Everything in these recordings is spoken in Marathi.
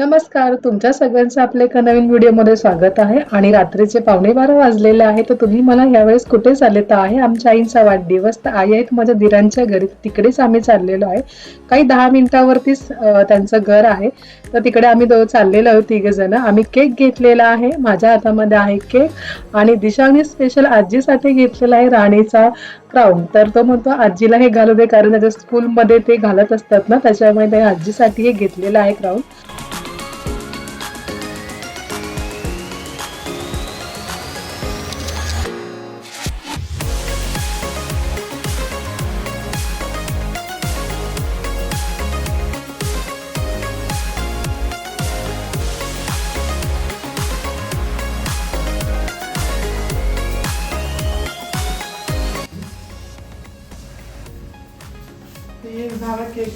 नमस्कार तुमच्या सगळ्यांचं आपल्या एका नवीन व्हिडिओमध्ये स्वागत आहे. आणि रात्रीचे पावणे बारा वाजलेले आहे तर तुम्ही मला यावेळेस कुठे चालले तर आहे? आमच्या आईंचा वाढदिवस तर आई आहेत माझ्या दिरांच्या घरी तिकडेच आम्ही चाललेलो आहे. काही दहा मिनिटावरतीच त्यांचं घर आहे. तर तिकडे आम्ही दो चाललेलो आहोत तिघे जण. आम्ही केक घेतलेला आहे माझ्या हातामध्ये आहे केक. आणि दिशाने स्पेशल आजीसाठी घेतलेला आहे राणीचा क्राऊन तर तो म्हणतो आजीला हे घालू दे कारण त्याच्या स्कूलमध्ये ते घालत असतात ना त्याच्यामुळे ते आजीसाठी हे घेतलेलं आहे क्राऊन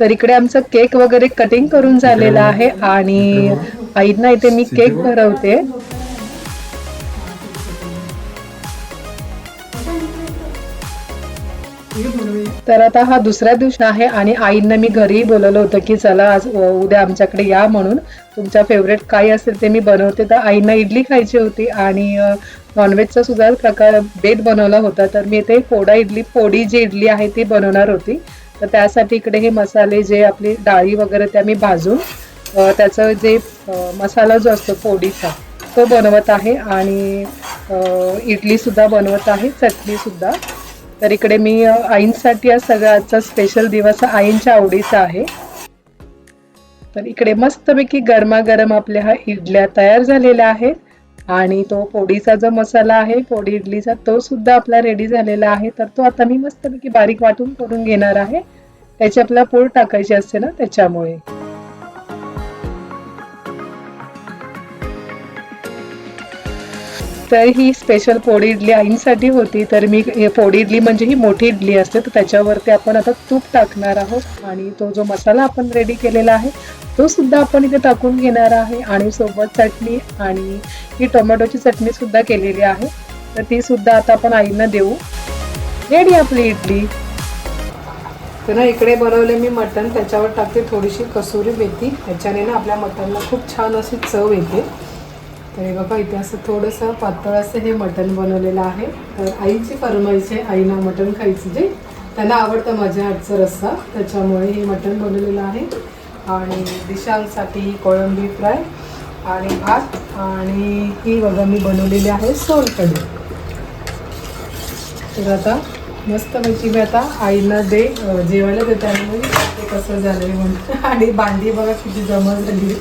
तर इकडे आमचं केक वगैरे कटिंग करून झालेलं आहे आणि आईंना इथे मी केक भरवते. तर आता हा दुसऱ्या दिवशी आहे आणि आईंना मी घरी बोलवलं होतं की चला आज उद्या आमच्याकडे या म्हणून. तुमच्या फेवरेट काय असेल ते मी बनवते. तर आईंना इडली खायची होती आणि नॉनव्हेजचा सुद्धा प्रकार बेत बनवला होता. तर मी इथे फोडा इडली फोडी जी इडली आहे ती बनवणार होती. तर त्यासाठी इकडे हे मसाले जे आपली डाळी वगैरे त्या मी भाजून त्याचं जे मसाला जो असतो पोडीचा तो बनवत आहे. आणि इडलीसुद्धा बनवत आहे चटणीसुद्धा तर इकडे मी आईंसाठी या सगळा आजचा स्पेशल दिवस आईंच्या आवडीचा आहे. तर इकडे मस्तपैकी गरमागरम आपल्या हा इडल्या तयार झालेल्या आहेत. आणि तो पोळीचा जो मसाला आहे पोडी इडलीचा तो सुद्धा आपला रेडी झालेला आहे. तर तो आता मी मस्तपैकी बारीक वाटून करून घेणार आहे. त्याची आपल्याला पोळ टाकायची असते ना त्याच्यामुळे. तर ही स्पेशल पोळी इडली आईंसाठी होती. तर मी पोडी पोळी इडली म्हणजे ही मोठी इडली असते. तर त्याच्यावरती आपण आता तूप टाकणार आहोत. आणि तो जो मसाला आपण रेडी केलेला आहे तो सुद्धा आपण इथे टाकून घेणार आहे. आणि सोबत चटणी आणि ही टोमॅटोची चटणी सुद्धा केलेली आहे. तर ती सुद्धा आता आपण आईंना देऊ. रेडी आपली इडली. तर ना इकडे बनवले मी मटण. त्याच्यावर टाकते थोडीशी कसुरी मेथी. त्याच्याने ना आपल्या मटणला खूप छान अशी चव येते. तर हे बघा इथे असं थोडंसं पातळ असं हे मटण बनवलेलं आहे. तर आईची फरमाईश आहे आईना मटण खायचं जे. त्यांना आवडतं माझ्या हातचा रस्सा. त्याच्यामुळे हे मटण बनवलेलं आहे. आणि दिशांसाठी कोळंबी फ्राय आणि भात. आणि ही बघा मी बनवलेली आहे सोलकढी. तर आता मस्तपैकी मी आता आईला दे जेवायला देते आणि ते कसं झालंय म्हणून. आणि भांडी बघा किती जमा झाली.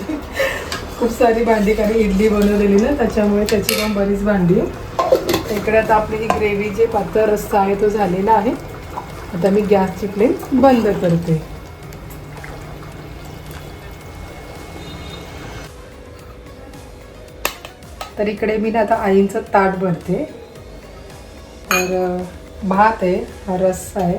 खूप सारी भांडी कारण इडली बनवलेली ना त्याच्यामुळे त्याची पण बरीच भांडी. इकडे आता आपली ही ग्रेव्ही जे पातळ रस्सा आहे तो झालेला आहे. आता मी गॅसची फ्लेम बंद करते. तर इकडे मी ना आता आईंचं ताट भरते. तर भात आहे हा रस्सा आहे.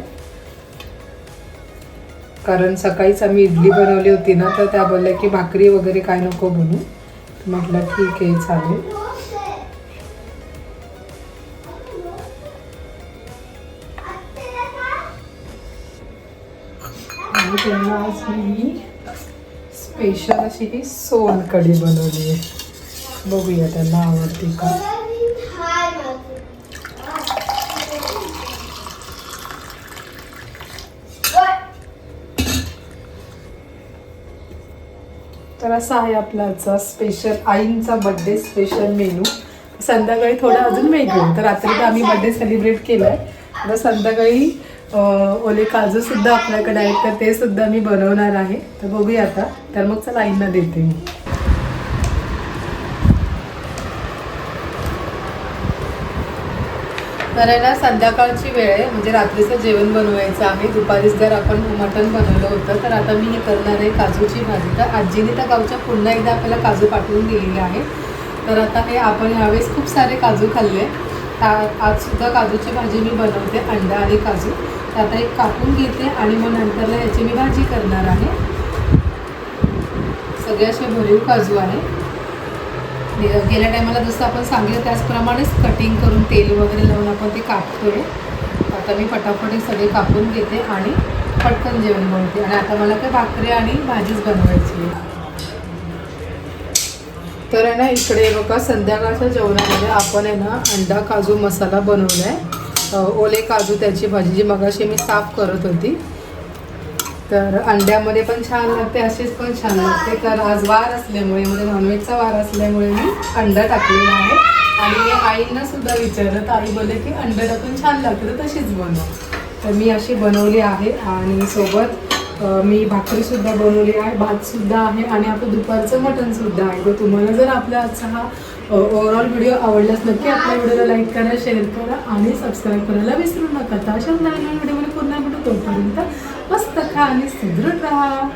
कारण सकाळीच आम्ही इडली बनवली होती ना तर त्या बोलल्या की भाकरी वगैरे काय नको बनू म्हटलं ठीक आहे चालेल. आणि त्यांना आज मी स्पेशल अशी ही सोलकढी बनवली आहे. बघूया त्यांना आवडते का. तर असा आहे आपला आजचा स्पेशल आईंचा बड्डे स्पेशल मेनू संध्याकाळी थोडं अजून वेगळं. तर रात्री तर आम्ही बड्डे सेलिब्रेट केलं आहे आता संध्याकाळी ओले काजू सुद्धा आपल्याकडे आहेत. तर ते सुद्धा मी बनवणार आहे. तर बघूया आता. तर मग चला आईंना देते मी. तर आहे ना संध्याकाळची वेळ आहे म्हणजे रात्रीचं जेवण बनवायचं आहे दुपारीच जर आपण मटण बनवलं होतं तर आता मी हे करणार आहे काजूची भाजी. तर आजीने त्या गावच्या पुन्हा एकदा आपल्याला काजू पाठवून दिलेले आहे. तर आता हे आपण ह्यावेळेस खूप सारे काजू खाल्ले. आज सुद्धा काजूची भाजी मी बनवते अंडा आणि काजू. तर आता एक कापून घेते आणि मग नंतरला याची मी भाजी करणार आहे. सगळे असे भरीव काजू आहे. गेल्या टायमाला जसं आपण सांगितलं त्याचप्रमाणेच कटिंग करून तेल वगैरे लावून आपण ते कापतोय. आता मी फटाफट हे सगळे कापून घेते आणि पटकन जेवण बनवते. आणि आता मला काय भाकरी आणि भाजीच बनवायची आहे. तर आहे ना इकडे बघा संध्याकाळच्या जेवणामध्ये आपण आहे ना अंडा काजू मसाला बनवला आहे ओले काजू त्याची भाजी जी मगाशी मी साफ करत होती तर अंड्यामध्ये पण छान लागते असेच पण छान लागते. तर आज वार असल्यामुळे म्हणजे नॉनव्हेजचा वार असल्यामुळे मी अंडा टाकलेला आहे. आणि मी आईंना सुद्धा विचारलं तर आई बोलले की अंडा टाकून छान लागते तर तशीच बनव. तर मी अशी बनवली आहे आणि सोबत मी भाकरीसुद्धा बनवली आहे भातसुद्धा आहे आणि आपलं दुपारचं मटणसुद्धा आहे. तर तुम्हाला जर आपला आजचा हा ओव्हरऑल व्हिडिओ आवडल्यास नक्की आपल्या व्हिडिओला लाईक करा शेअर करा आणि सबस्क्राईब करायला विसरू नका. तर अशाच नवीन व्हिडिओमध्ये पुन्हा भेटू तोपर्यंत मस्त खा आणि सुदृढ राहा.